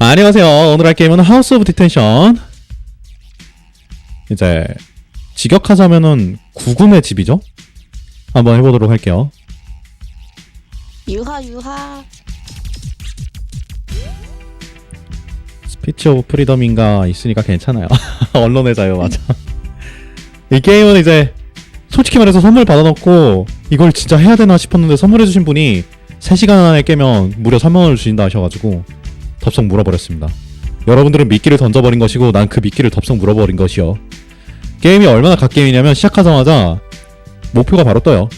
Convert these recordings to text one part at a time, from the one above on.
안녕하세요. 오늘 할 게임은 하우스 오브 디텐션. 이제 직역하자면은 구금의 집이죠? 한번 해보도록 할게요. 유하 유하 스피치 오브 프리덤인가 있으니까 괜찮아요. 언론의 자유 맞아. 이 게임은 이제 솔직히 말해서 선물 받아놓고 이걸 진짜 해야 되나 싶었는데 선물해주신 분이 3시간 안에 깨면 무려 3만원을 주신다 하셔가지고 덥석 물어버렸습니다. 여러분들은 미끼를 던져버린 것이고 난 그 미끼를 덥석 물어버린 것이요. 게임이 얼마나 갓게임이냐면 시작하자마자 목표가 바로 떠요.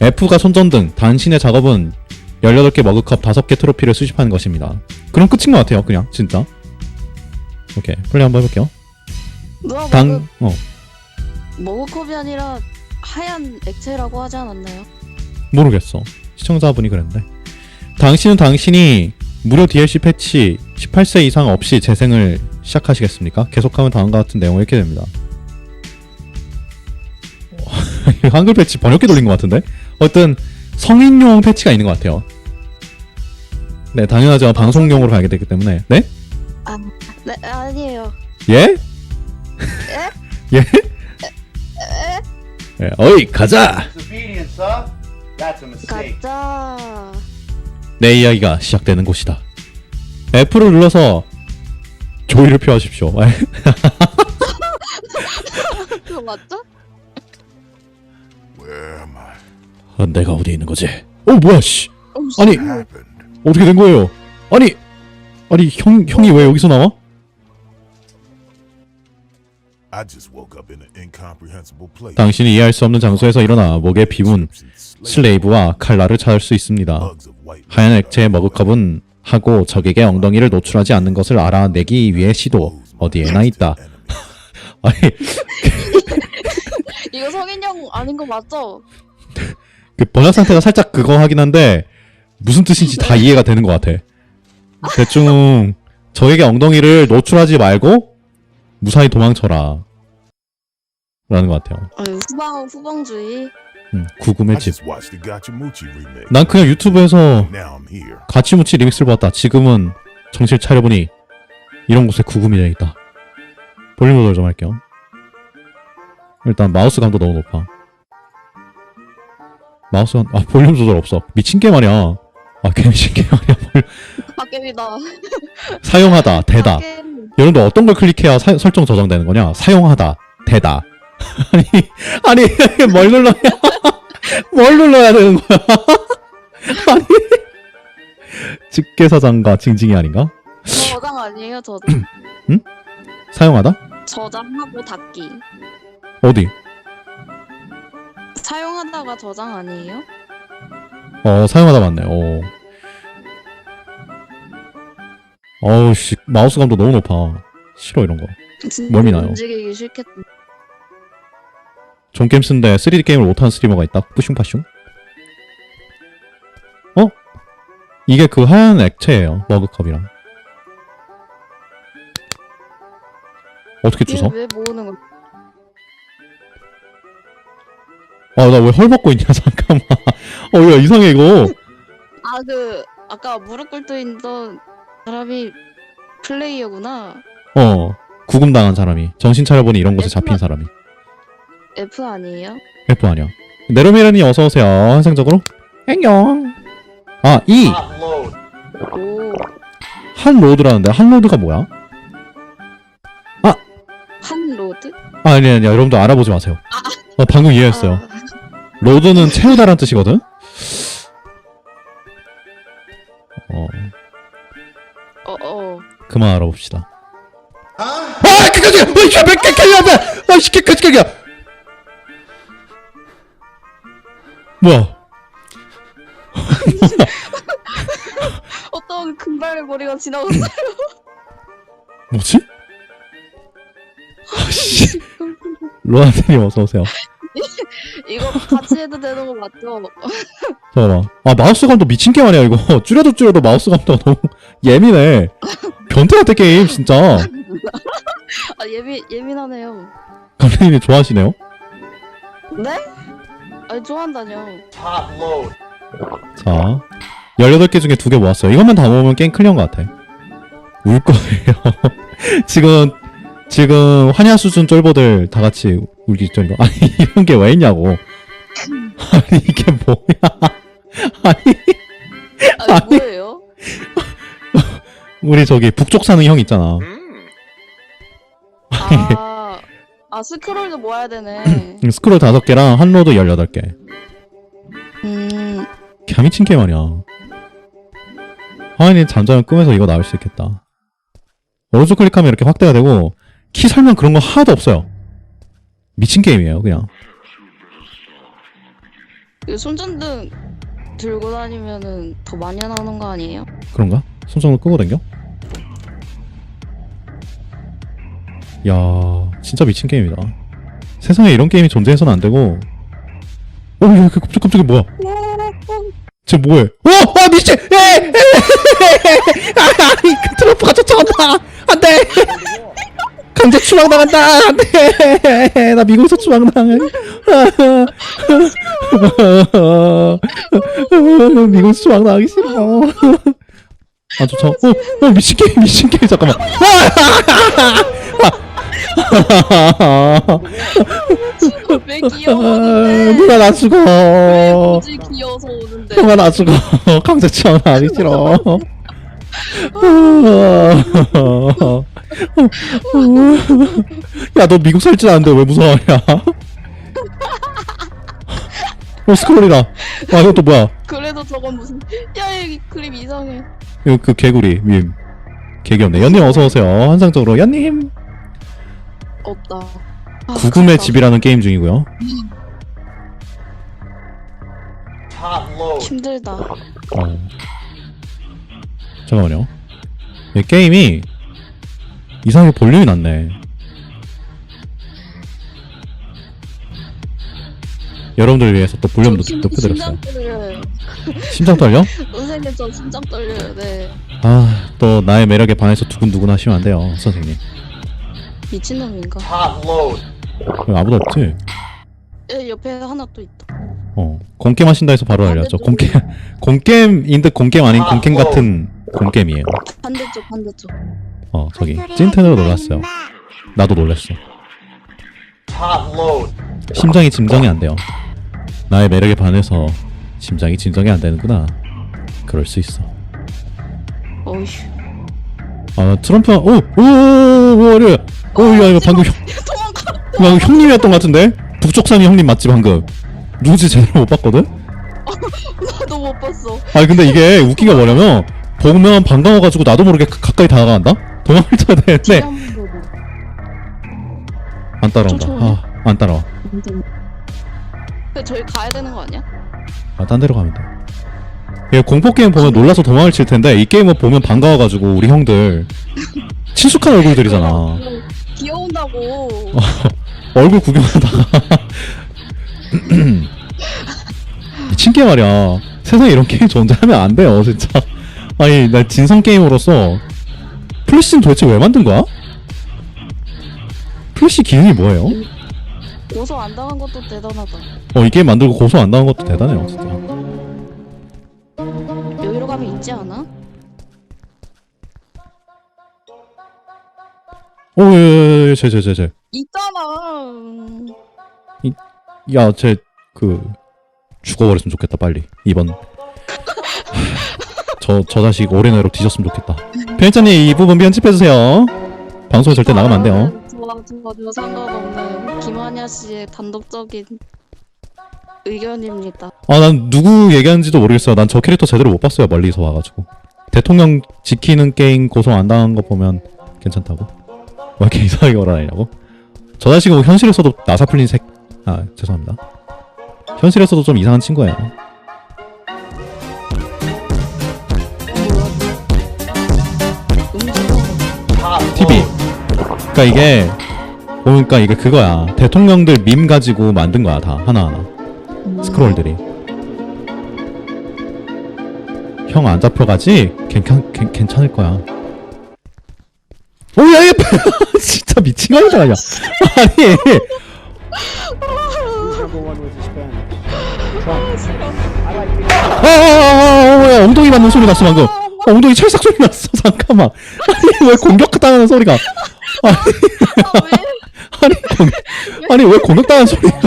F가 손전등, 당신의 작업은 18개 머그컵 5개 트로피를 수집하는 것입니다. 그럼 끝인 것 같아요, 그냥, 진짜. 오케이, 플레이 한번 해볼게요. 누가 당, 어, 머그, 머그컵이 아니라 하얀 액체라고 하지 않았나요? 모르겠어. 시청자분이 그랬는데. 당신은 당신이 무료 DLC 패치 18세 이상 없이 재생을 시작하시겠습니까? 계속하면 다음과 같은 내용을 읽게 됩니다. 한글 패치 번역기 돌린 것 같은데? 어쨌든 성인용 패치가 있는 것 같아요. 네, 당연하죠. 방송용으로 가게 되기 때문에. 네? 네 아니에요 예? 예? 예? 어이, 가자! 가짜 내 이야기가 시작되는 곳이다. F를 눌러서 조의를 표하십시오. 그거 맞죠? Where am I? 아, 내가 어디에 있는 거지? 어 뭐야 씨 어, 아니 Happened. 어떻게 된 거예요? 아니 아니 형 형이 왜 여기서 나와? 당신이 이해할 수 없는 장소에서 일어나 목에 비운 슬레이브와 칼날을 찾을 수 있습니다. 하얀 액체의 머그컵은 하고 적에게 엉덩이를 노출하지 않는 것을 알아내기 위해 시도 어디에나 있다. 아니 이거 성인용 아닌 거 맞죠? 그 번역 상태가 살짝 그거 하긴 한데 무슨 뜻인지 다 이해가 되는 것 같아. 대충 저에게 엉덩이를 노출하지 말고 무사히 도망쳐라. 라는 것 같아요. 아유, 후방 후방주의 음, 구금의 집. 난 그냥 유튜브에서. 가치무치 리믹스를 봤다. 지금은 정신 차려보니 이런 곳에 구금이 되어 있다. 볼륨 조절 좀 할게요. 일단 마우스 감도 너무 높아. 마우스 감, 아 볼륨 조절 없어. 미친 게 말이야. 아 개 미친 게 말이야. 볼- 빡겜이다 사용하다, 대다. 빡겜. 여러분들 어떤 걸 클릭해야 사- 설정 저장되는 거냐? 사용하다, 대다. 아니, 아니, 뭘 눌러야, 뭘 눌러야 되는 거야? 아니, 직계사장과 징징이 아닌가? 저장 아니에요 저장 사용하다? 저장하고 닫기 어디? 사용하다가 저장 아니에요? 어, 사용하다 맞네, 어. 어우, 씨, 마우스 감도 너무 높아. 싫어, 이런 거. 진짜 멀미 나요. 움직이기 싫겠다 존 게임 쓰는데 3D 게임을 못하는 스트리머가 있다. 뿌슝파슝. 어? 이게 그 하얀 액체예요. 머그컵이랑. 어떻게 주워? 왜 모으는 거 아, 나 왜 헐 벗고 있냐, 잠깐만. 어, 야, 이상해, 이거. 아 그 아까 무릎 꿇고 있던 사람이 플레이어구나 어, 구금당한 사람이. 정신 차려보니 이런 곳에 잡힌 사람이. F 아니에요? F 아니야. 네로미라니 어서 오세요. 환상적으로. 안녕. 아, E. Top load. 오 한 로드라는데, 한 로드가 뭐야? 한 로드? 아, 아니, 아니, 여러분들 알아보지 마세요. 어, 방금 이해했어요. 아, 로드는 채우다란 뜻이거든? 어, 어, 어. 그만 알아봅시다. 아, 깜짝이야! 어, 이씨, 몇 깜짝이야! 아, 씨, 깜짝이야! 뭐야? 어떤 금발 머리가 지나갔어요. 뭐지? 아, 씨. 로아드님 어서 오세요. 이거 같이 해도 되는 거 맞죠? 잠깐만. 아, 마우스 감도 미친 게임 아니야, 이거. 줄여도 줄여도 마우스 감도 너무 예민해. 변태 같아, 게임, 진짜. 아 예민 예민하네요. 감독님이 좋아하시네요? 네? 아니 좋아한다뇨. 자, 18개 중에 2개 모았어요. 이것만 다 모으면 게임 클리어인 것 같아. 울 거예요. 지금 지금 환야 수준 쫄보들 다 같이 울기 직전이다. 아니 이런 게 왜 있냐고. 아니 이게 뭐야? 아니 아니 뭐예요? 우리 저기 북쪽 사는 형 있잖아. 아, 아 스크롤도 모아야 되네. 스크롤 다섯 개랑 한로드 열여덟 개. 음, 개미친 게임 아니야. 하인이 잠자면 꿈에서 이거 나올 수 있겠다. 오른쪽 클릭하면 이렇게 확대가 되고 키 설명 그런 거 하나도 없어요. 미친 게임이에요, 그냥. 그 손전등 들고 다니면은 더 많이 나오는 거 아니에요? 그런가? 손정도 끄고 댕겨? 야, 진짜 미친 게임이다. 세상에 이런 게임이 존재해서는 안 되고. 어, 야, 그 깜짝 깜짝이 뭐야? 쟤 뭐해? 어, 아 미친! 에, 에, 에, 에, 아이, 그 트럼프가 쫓아간다. 안 돼. 강제 추방 당한다. 안 돼. 나 미국에서 추방 당해. 미국에서 추방 당하기 싫어. 아, 저, 저, 어, 어, 미친 게임, 미친 게임, 잠깐만. 왜 아, 귀여웠는데? 누가 나왜 죽어. 굳이 귀여워서 오는데? 형아, 나 죽어. 강제 추방 당하기 싫어. 야, 너 미국 살 줄 아는데 왜 무서워하냐? 어, 스크롤이다. 아, 이것도 뭐야? 그래도 저건 무슨? 야, 이 그림 이상해. 이거 그 개구리, 밈. 개귀엽네. 연님 어서 오세요. 환상적으로. 연님! 없다. 아, 구금의 갔다. 집이라는 게임 중이고요. 힘들다. 어. 잠깐만요. 이 게임이 이상하게 볼륨이 낮네. 여러분들 위해서 또 볼륨 높, 심- 높여드렸어요. 심장 떨려요. 심장 떨려? 선생님 저 심장 떨려요. 네. 아, 또 나의 매력에 반해서 두근두근 하시면 안 돼요, 선생님. 미친놈인가? Load. 여기 아무도 없지? 예, 옆에 하나 또 있다. 어. 공게임 하신다 해서 바로. 공게임, 공게임인 듯 공게임 아닌 공게임 같은 공게임이에요. 반대쪽 반대쪽. 어, 저기, 찐텐으로 놀랐어요. 나도 load. 심장이 짐정이 안 돼요. 나의 매력에 반해서 심장이 진정이 안 되는구나. 그럴 수 있어. 어휴. 아 트럼프 오오오오 오, 오, 야 이거 방금 형, 도망가. 방금 형님이었던 것 같은데 북쪽산이 형님 맞지 방금 누구지 제대로 못 봤거든. 나도 못 봤어. 아니 근데 이게 웃기가 뭐냐면 보면 반가워가지고 나도 모르게 가- 가까이 다가간다. 도망을 쳐야 되는데. 안 따라온다. 쫓아오네. 아안 따라와. 완전. 근데 저희 가야 되는 거 아니야? 아딴 데로 가면 돼. 이게 공포 게임 보면 놀라서 도망을 칠 텐데 이 게임은 보면 반가워가지고 우리 형들 친숙한 얼굴들이잖아. 귀여운다고. 얼굴 구경하다가 미친 게 말이야 세상에 이런 게임 존재하면 안 돼요 진짜 아니 나 진성 게임으로서 플래시는 도대체 왜 만든 거야? 플래시 기능이 뭐예요? 고소 안 당한 것도 대단하다. 어 이 게임 만들고 고소 안 당한 것도 대단해요 진짜 여기로 가면 있지 않아? 오 예 예예 쟤쟤쟤쟤 있잖아. 야쟤 그 죽어버렸으면 좋겠다 빨리. 이번. 저, 저 자식 올해 내로 뒤졌으면 좋겠다. 편집자님 이 부분 편집해주세요. 방송에 절대 나가면 안 돼요. 저, 저, 저 상관없는 김한야 씨의 단독적인 의견입니다. 아 난 누구 얘기하는지도 모르겠어요. 난 저 캐릭터 제대로 못 봤어요 멀리서 와가지고. 대통령 지키는 게임 고소 안 당한 거 보면 괜찮다고 왜 이렇게 이상하게 걸어다니냐고? 저 자식은 현실에서도 나사 풀린 색... 아 죄송합니다. 현실에서도 좀 이상한 친구예요. TV. 그러니까 이게 보니까 이게 그거야. 대통령들 밈 가지고 만든 거야 다. 하나하나. 스크롤들이. 형 안 잡혀가지? 괜찮, 괜, 괜찮을 거야 진짜 미친 거 아니야 아니 아아아아 엉덩이 맞는 소리 났어 방금 엉덩이 찰싹 소리 났어. 잠깐만. 아니 왜 공격당하는 소리가? 아니 아, 왜? 아니 공, 아니 왜 공격당하는 소리가?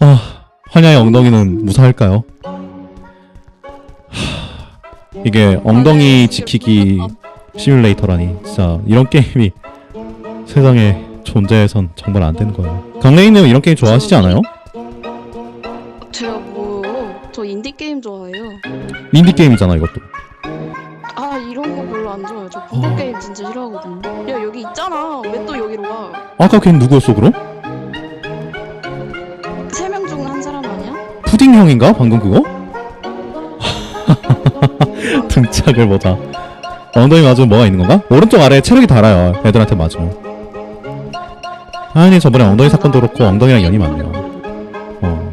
아 환야의 엉덩이는 무사할까요? 하, 이게 엉덩이 지키기 시뮬레이터라니 진짜 이런 게임이 세상에 존재해선 정말 안 되는 거예요. 강레이님 이런 게임 좋아하시지 않아요? 제가 뭐요? 저 인디 게임 좋아해요. 인디 게임이잖아 이것도. 아 이런 거 별로 안 좋아해요. 저 어. 공포 게임 진짜 싫어하거든요. 야 여기 있잖아. 왜 또 여기로 가? 아까 걔는 누구였어 그럼? 세 명 중 한 사람 아니야? 푸딩 형인가 방금 그거? 등짝을 보자. 엉덩이 맞으면 뭐가 있는 건가? 오른쪽 아래에 체력이 달아요. 애들한테 맞으면. 하연이 저번에 엉덩이 사건도 그렇고 엉덩이랑 연이 많네요. 어.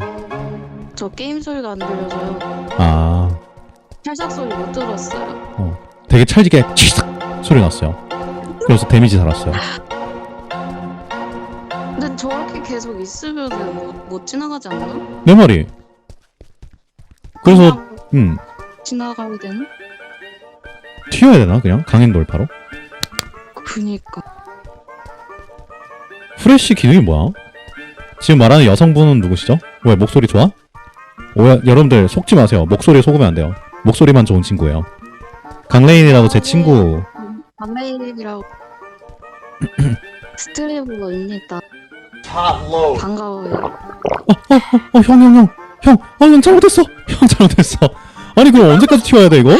저 게임 소리가 안 들려서요. 아. 찰싹 소리 못 들었어요. 되게 찰지게 치삭 소리 났어요. 그래서 데미지 달았어요. 근데 저렇게 계속 있으면은 못, 못 지나가지 않나? 내 말이. 그래서 그냥 음 지나가야 되나? 튀어야 되나 그냥 강행 돌파로? 그니까. 후레쉬 기능이 뭐야? 지금 말하는 여성분은 누구시죠? 왜 목소리 좋아? 오야 여러분들 속지 마세요. 목소리에 속으면 안 돼요. 목소리만 좋은 친구예요. 강레인이라고 제 친구. 박메일이라고 스트리머입니다. Top load. 반가워요. 어형 형 형 형. 어 형 잘못했어. 형 잘못했어. 아니 그럼 언제까지 튀어야 돼 이거?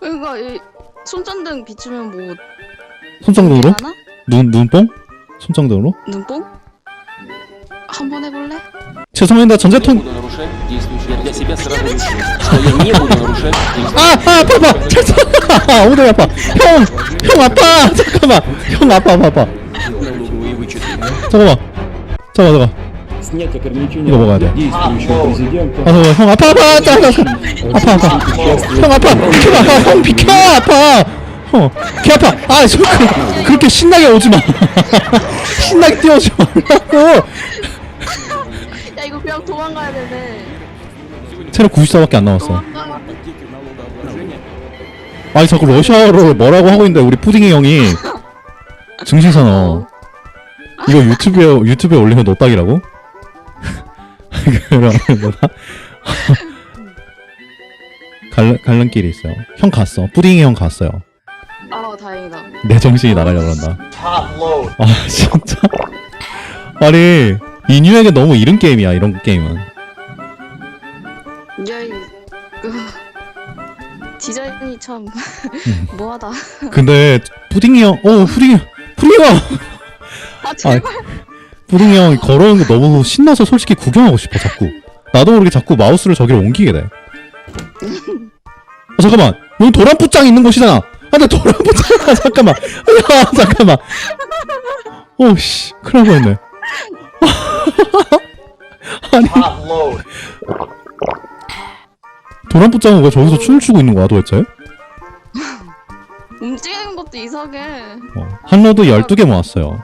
그러니까 이 손전등 비추면 뭐 손정등으로? 하나? 눈 눈뽕? 손정등으로? 눈뽕? 한번 해볼래? 죄송합니다. 전자통. буду нарушать действующие для себя сразу решил, что я не буду нарушать действующие. 아, 아, 아파, 아파. 죄송. 엉덩이 아파. 형, 형 아파. 잠깐만. 형 아파, 아파, 아파. налоговые вычеты. 잠깐만. 잠깐만, 잠깐. снять ограничения Иго 먹어야 돼. действующего президента. 아, 잠깐만. 형 아파, 아파. 잠깐, 잠깐. 아파, 아파. 형 아파. 비켜, 아파. 형 비켜, 아파. 형, 귀 아파. 아, 저, 그, 그렇게 신나게 오지 마. 신나게 뛰어오지 말라고. 야 이거 그냥 도망가야 되네. 체력 94밖에 안 남았어. 도망가. 아니, 자꾸 러시아어로 뭐라고 하고 있는데, 우리 푸딩이 형이. 증신선어. 이거 유튜브에 유튜브에 올리면 노딱이라고? 그러면 뭐나? 갈 갈림길이 있어요. 형 갔어. 뿌딩이 형 갔어요. 아 다행이다. 내 정신이 나가려 그런다. 아 진짜. 아니 인유에게 너무 이른 게임이야 이런 게임은. 야이 그 디자인이 참 음. 뭐하다. 근데 뿌딩이 형, 어 뿌딩이 형, 아 제발. 뿌딩이 형 걸어오는 거 너무 신나서 솔직히 구경하고 싶어 자꾸. 나도 모르게 자꾸 마우스를 저기로 옮기게 돼. 어, 잠깐만 여기 도란푸짱 있는 곳이잖아. 아, 나 도란푸짱 잠깐만. 야, 잠깐만. 오씨, 큰일 날 뻔했네. 아니. 도란푸짱은 왜 저기서 춤을 추고 있는 거야 도대체? 움직이는 것도 이상해. 어, 한로드 12개 모았어요.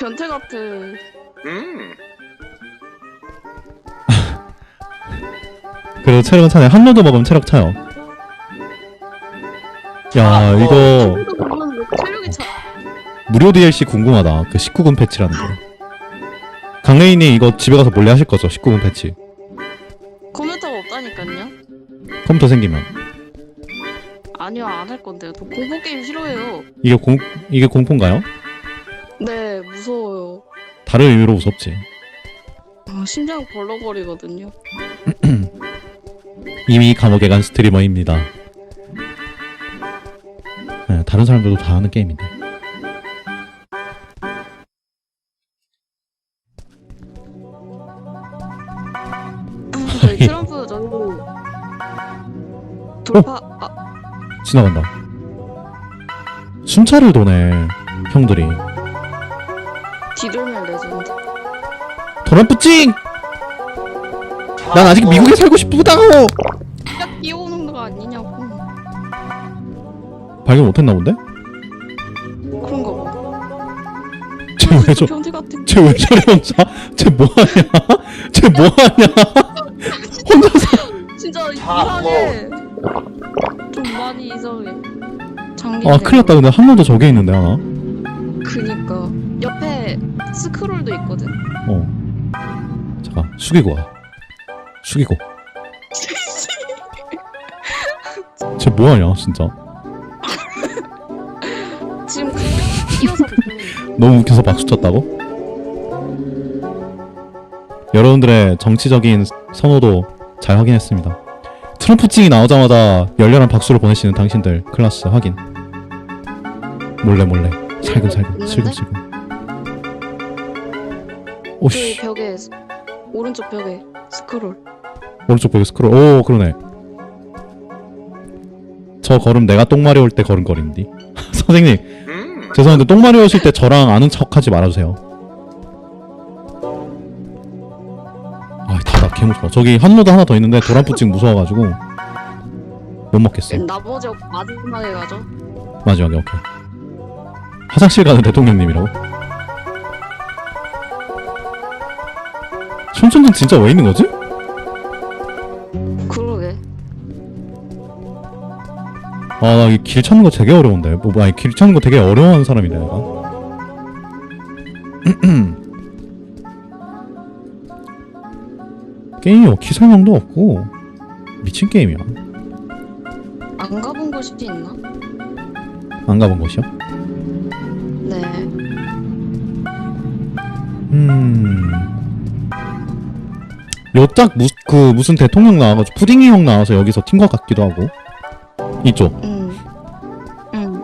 변태 같아. 그래도 체력은 차네. 한로드 먹으면 체력 차요. 야 이거 저기도 보면 왜 체력이 차. 무료 DLC 궁금하다. 그 19금 패치라는 거. 강레인이 이거 집에 가서 몰래 하실 거죠? 19금 패치. 컴퓨터가 없다니까요. 컴퓨터 생기면. 아니요 안 할 건데요. 저 공포 게임 싫어해요. 이게 공 이게 공포인가요? 네 무서워요. 다른 의미로 무섭지. 어, 심장 벌렁거리거든요. 이미 감옥에 간 스트리머입니다. 네, 다른 사람들도 다 하는 게임인데. 저희 트럼프 저기 돌파 아 지나간다. 순찰을 도네 형들이. 도란뿌찡 난 아직 미국에 살고 싶다고! 야 끼워오는 거 아니냐고. 발견 못했나 본데? 그런가 봐. 지금 왜쟤 저- 병지 같은. 쟤왜 저래 혼자? 쟤 뭐하냐? 쟤 뭐하냐? 혼자서 진짜 아, 이상해. 좀 많이 이상해. 장기. 아 큰일 났다 근데 한번더 저게 있는데 하나 그니까 옆에 잠깐 숙이고 와 숙이고 쟤 뭐하냐 진짜 지금 너무 웃겨서 박수 쳤다고? 여러분들의 정치적인 선호도 잘 확인했습니다. 트럼프 찡이 나오자마자 열렬한 박수를 보내시는 당신들 클라스 확인. 몰래 몰래 살금살금? 슬금슬금. 그 오씨 벽에 오른쪽 벽에 스크롤. 오른쪽 벽에 스크롤. 오 그러네. 저 걸음 내가 똥마리 올 때 걸음걸인디. 선생님 죄송한데 똥마리 오실 때 저랑 아는 척하지 말아주세요. 아 개무서워. 저기 한로드 하나 더 있는데 도란푸찡 무서워가지고 못 먹겠어. 나머지 마지막에 가죠. 마지막에 오케이. 화장실 가는 대통령님이라고? 손전등 진짜 왜 있는 거지? 그러게. 아, 나이길 찾는 거 되게 어려운데. 뭐, 아니, 길 찾는 거 되게 어려워하는 사람인데, 내가. 게임이 어키 설명도 없고, 미친 게임이야. 안 가본 곳이 있나? 안 가본 곳이요? 네. 음. 요딱 무, 그, 무슨 대통령 나와가지고, 푸딩이 형 나와서 여기서 튄 것 같기도 하고. 이쪽. 음. 음.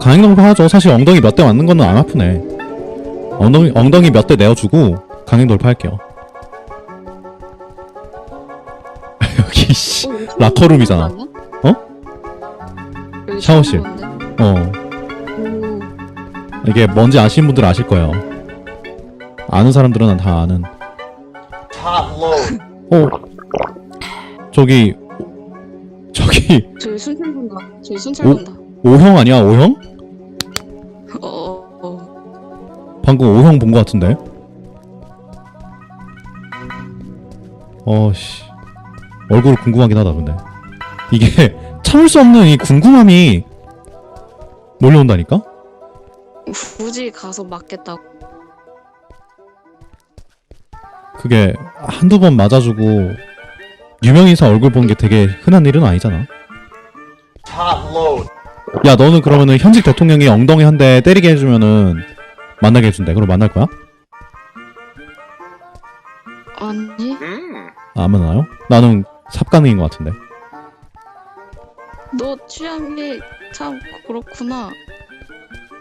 강행동파 하죠. 사실 엉덩이 몇 대 맞는 거는 안 아프네. 엉덩이, 엉덩이 몇 대 내어주고, 강행 돌파할게요. 여기, 씨. 어, 여기 라커룸이잖아. 아니야? 여기 샤워실. 보는데? 어. 오. 이게 뭔지 아시는 분들은 아실 거예요. 아는 사람들은 다 아는. Top load. 어. 저기, 저기, 저기 순찰 본다. 저기 순찰 오? 본다. 오형 아니야, 오형? 어, 어, 어. 방금 오형 본 거 같은데? 어씨 얼굴 궁금하긴 하다 근데 이게 참을 수 없는 이 궁금함이 몰려온다니까? 굳이 가서 맞겠다고. 그게 한두 번 맞아주고 유명인사 얼굴 보는 게 되게 흔한 일은 아니잖아. 야 너는 그러면은 현직 대통령이 엉덩이 한 대 때리게 해주면은 만나게 해준대 그럼 만날 거야? 아니? 아, 안 만나요? 나는 삽가능인 것 같은데 너 취향이 참 그렇구나.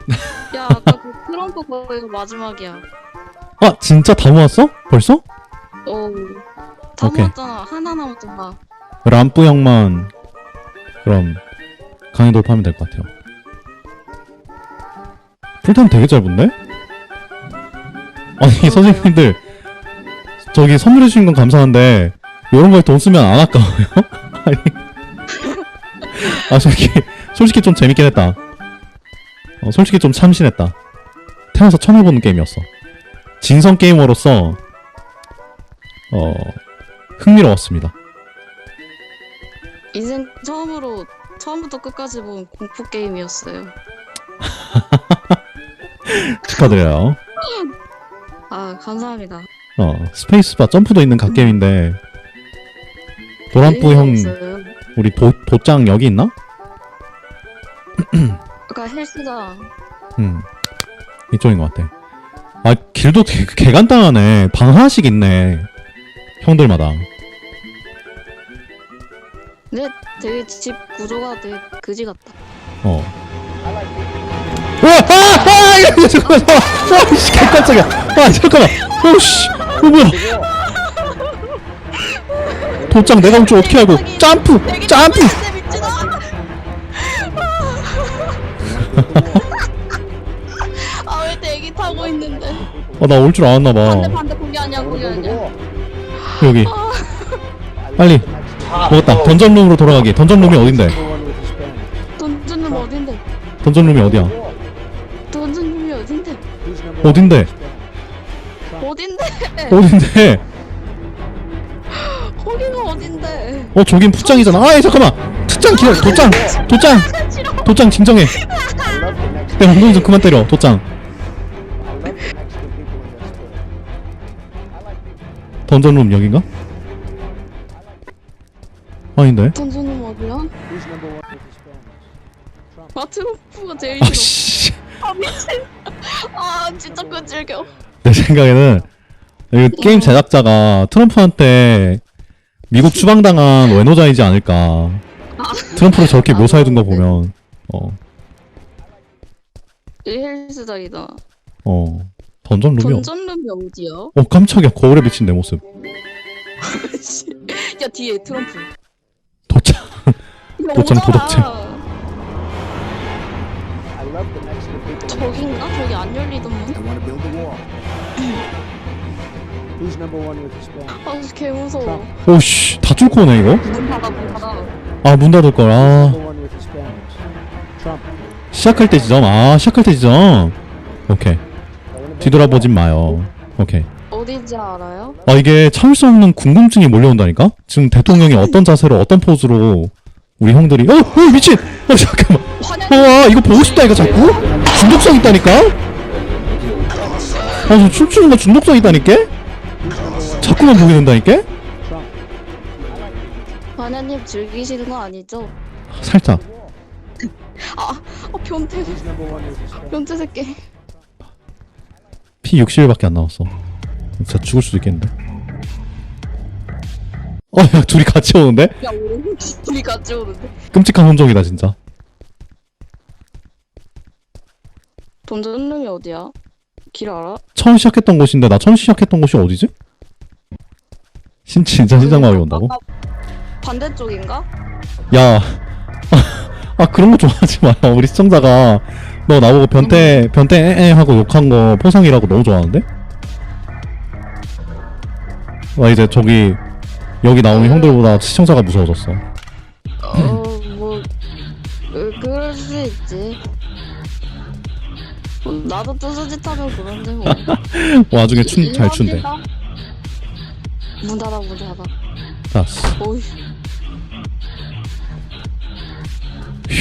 야, 아까 그 트럼프 거기가 마지막이야. 아 진짜 다 모았어? 벌써? 어. 다 오케이. 모았잖아. 하나 남았잖아. 람뿌 형만 그럼 강의 돌파하면 될 것 같아요. 풀타임 되게 짧은데? 아니 선생님들 저기 선물해 주신 건 감사한데 이런 거에 돈 쓰면 안 아까워요? 아니 아 솔직히 솔직히 좀 재밌긴 했다. 어, 솔직히 좀 참신했다. 태어나서 처음 해보는 게임이었어. 진성 게이머로서 어 흥미로웠습니다. 인생 처음으로 처음부터 끝까지 본 공포 게임이었어요. 축하드려요. 아, 감사합니다. 어, 스페이스바 점프도 있는 갓게임인데 도란뿌 형 재미가 없어요. 우리 도, 도짱 여기 있나? 아까 헬스장 음 이쪽인 것 같아 아 길도 개, 개 간단하네 방 하나씩 있네 형들마다 근데 되게 집 구조가 되게 그지 같다. 어 와! 아! 아! 잠깐만 잠깐만 와! 씨 개 깜짝이야 아 잠깐만 오씨 어 뭐야 도짱 내가 올 줄 어떻게 알고 점프 점프 어나올 줄 알았나 반대 봐 반대 그게 아니야 그게 아니야. 여기 빨리 Top 먹었다. 던전룸으로 돌아가기 던전룸이 어딘데 던전룸 어딘데? 던전룸이 어디야 던전룸이 어딘데? 어딘데? 어딘데? 어딘데? 거기가 어딘데? 어 저긴 풋장이잖아. 아이 잠깐만. 풋장 기어 도장 도장 도장 진정해. 내 엉덩이 좀 그만 때려 도장. 던전룸 여긴가? 아닌데? 던전은 어디야? 아 트럼프가 제일 싫어. 아씨. 아 미친. 아 진짜 끈질겨. 내 생각에는 이 게임 제작자가 트럼프한테 미국 추방당한 외노자이지 않을까. 트럼프를 저렇게 묘사해둔 거 보면 어 이 헬스장이다. 어. 던전 룸이요. 던전 룸이 어디야? 어 깜짝이야 거울에 비친 내 모습. 야 뒤에 트럼프. 도착. 도전. 도덕질. 저긴가? 저기 안 열리던 문? want to build a wall. Who's number one with the Spanish? 아, 개 무서워. 오씨 다 뚫고 오네 이거. 문 닫아, 문 닫아. 아 문 닫을 Number one with. Trump. 시작할 때 지점. 아 시작할 때 지점. 오케이. 뒤돌아보진 마요. 오케이. 어디지 알아요? 아 이게 참을 수 없는 궁금증이 몰려온다니까? 지금 대통령이 어떤 자세로 어떤 포즈로 우리 형들이 어, 어 미친! 어 잠깐만 환영. 와 이거 보고 싶다 이거 자꾸? 중독성 있다니까? 아저 춤추는 거 중독성 있다니까? 자꾸만 보게 된다니까? 환영님 즐기시는 거 아니죠? 살짝 아, 어, 변태? 변태 새끼. 피 60일밖에 안 남았어 진짜 죽을 수도 있겠는데 어 야 둘이 같이 오는데? 야, 우리 둘이 같이 오는데? 끔찍한 혼종이다 진짜 던전룸이 어디야? 길 알아? 처음 시작했던 곳인데 나 처음 시작했던 곳이 어디지? 신 진짜 시장마을이 온다고? 아까 반대쪽인가? 야, 아 그런 거 좀 하지 마. 우리 시청자가 너 나보고 변태 변태 에에 하고 욕한 거 포상이라고 너무 좋아하는데? 와 이제 저기 여기 나오는 형들보다 시청자가 무서워졌어. 어, 뭐, 어, 그럴 수 있지. 뭐, 나도 뜨스짓 하면 그런데 뭐. 와중에 춤 잘 춘대. 문 닫아, 문 닫아. 자, 오이. 미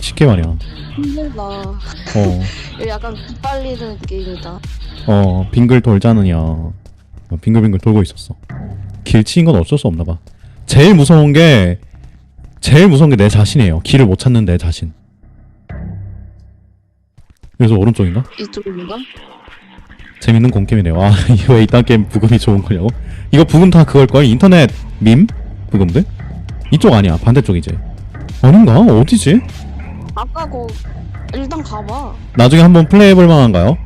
치게 말이야. 힘들다. 어, 약간 기빨리는 게임이다. 어, 빙글 돌자느냐. 어, 빙글빙글 돌고 있었어. 길치인 건 어쩔 수 없나 봐. 제일 무서운 게 제일 무서운 게 내 자신이에요. 길을 못 찾는 내 자신. 그래서 오른쪽인가? 이쪽인가? 재밌는 공게임이네요. 아, 이거 왜 이딴 게임 부금이 좋은 거냐고? 이거 부금 다 그걸걸? 인터넷 밈? 부금들? 이쪽 아니야. 반대쪽이지. 아닌가? 어디지? 아까 거 일단 가봐. 나중에 한번 플레이해볼 만한가요?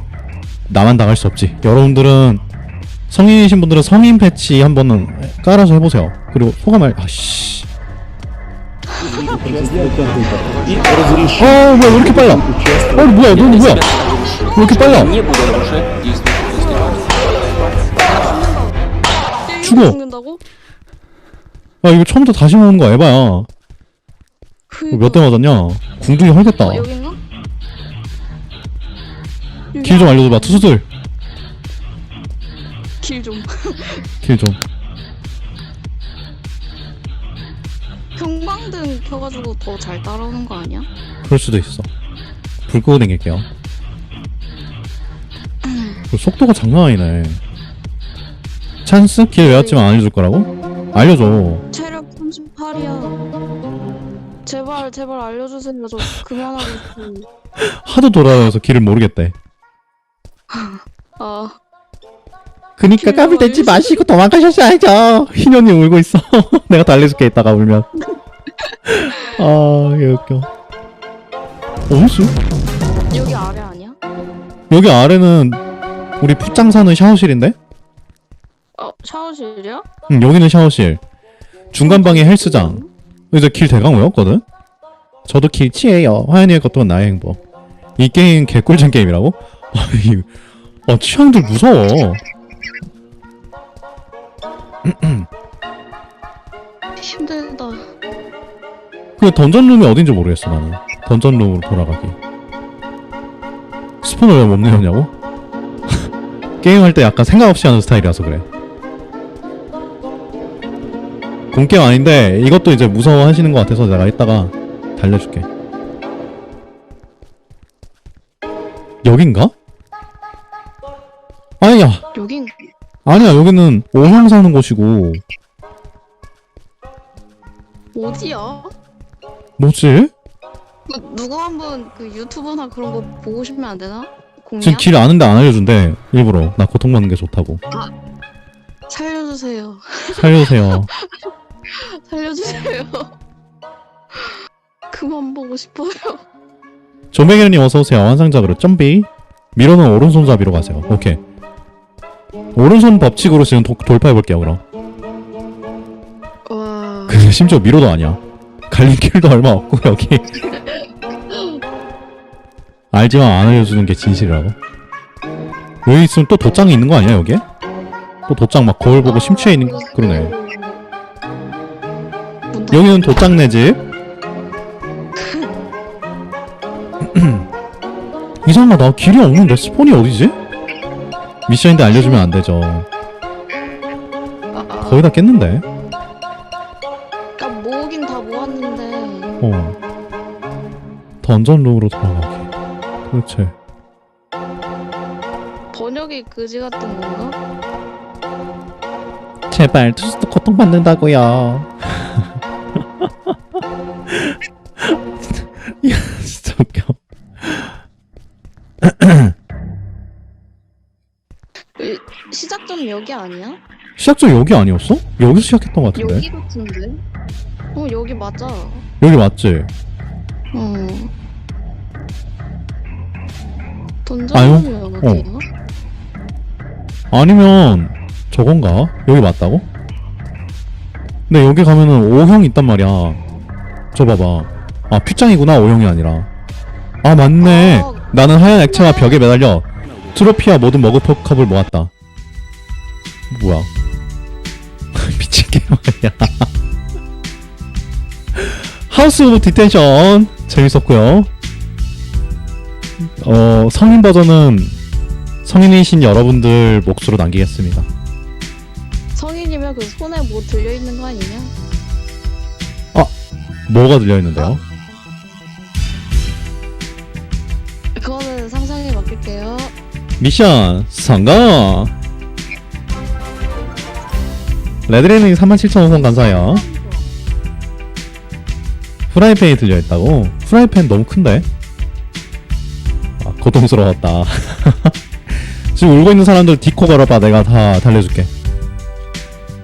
나만 당할 수 없지. 여러분들은 성인이신 분들은 성인 패치 한번 깔아서 해보세요. 그리고 소감을 아씨. 어 뭐야 왜 이렇게 빨라? 어 뭐야 너 뭐야? 왜 이렇게 빨라? Не буду нарушать действующую Конституцию. 죽어. 죽는다고? 야 이거 처음부터 다시 모으는 거 에바야. 몇 대 맞았냐? 궁둥이 헐겠다. 어, 여긴가? 길 좀 알려줘봐 투수들. 길 좀. 길 좀. 형광등 켜가지고 더 잘 따라오는 거 아니야? 그럴 수도 있어. 불 끄고 댕길게요. 그 속도가 장난 아니네. 찬스? 길 외웠지만 안 알려줄 거라고? 알려줘. 체력 38이야. 제발 제발 알려주세요. 저 그만하고 싶어. 하도 돌아다녀서 길을 모르겠대. 아 그니까 길을 까불대지. 마시고 도망가셔야죠. 희년이 울고 있어. 내가 달래줄게 이따가 울면. 아, 개 웃겨. 어디지? 여기 아래 아니야? 여기 아래는 우리 풋장 사는 샤워실인데? 어 샤워실이야? 응, 여기는 샤워실. 중간 방에 헬스장. 이제 길 대강 외웠거든? 저도 길 치예요. 화연이의 것도 나의 행복. 이 게임 개꿀잼 게임이라고? 아이, 아, 취향들 무서워. 힘들다. 그 던전룸이 어딘지 모르겠어 나는. 던전룸으로 돌아가기. 스폰을 왜 못 내렸냐고? 게임할 때 약간 생각 없이 하는 스타일이라서 그래. 공게임 아닌데 이것도 이제 무서워하시는 것 같아서 내가 이따가 달려줄게. 여긴가? 아니야, 여긴 아니야 여기는 오형 사는 곳이고 어디야? 뭐지? 그, 누구 한번 그 유튜브나 그런 거 보고 싶으면 안 되나? 공략? 지금 길 아는데 안 알려준대 일부러 나 고통받는 게 좋다고 살려주세요. 살려주세요 살려주세요. 그만 보고 싶어요. 조메게르님 어서오세요. 환상작으로 점비. 미로는 오른손잡이로 가세요. 오케이. 오른손 법칙으로 지금 도, 돌파해볼게요 그럼. 와. 근데 심지어 미로도 아니야. 갈림길도 얼마 없고 여기. 알지만 안 알려주는 게 진실이라고? 여기 있으면 또 도장이 있는 거 아니야 여기에? 또 도장 막 거울 보고 심취해 있는 그러네 여기는 도장내 집 이상하다. 길이 없는데 스폰이 어디지? 미션인데 알려주면 안 되죠. 아, 아, 거의 다 깼는데. 아, 모으긴 다 모았는데. 어. 던전 룸으로 돌아가기. 그렇지. 번역이 그지 같은 건가? 제발 투스도 고통받는다고요 여기 아니야? 시작점 여기 아니었어? 여기서 시작했던 것 같은데 여기 같은데? 어 여기 맞아. 여기 맞지? 어. 아유, 던전이면 어. 어디야? 아니면 저건가? 여기 맞다고? 근데 여기 가면은 O형 있단 말이야 저 봐봐 아 퓨장이구나 O형이 아니라 아 맞네 아, 나는 하얀 액체와 벽에 매달려 트로피와 모든 머그컵을 모았다 뭐야 미친 게임 아니야 하우스 오브 디텐션 재밌었고요 어 성인 버전은 성인이신 여러분들 몫으로 남기겠습니다 성인이면 그 손에 뭐 들려 있는 거 아니냐? 뭐가 들려 있는데요? 그거는 상상에 맡길게요. 미션 성공! 레드레이닝 37,000원 감사해요 프라이팬이 들려있다고? 프라이팬 너무 큰데? 아 고통스러웠다 지금 울고 있는 사람들 디코 걸어봐 내가 다 달래줄게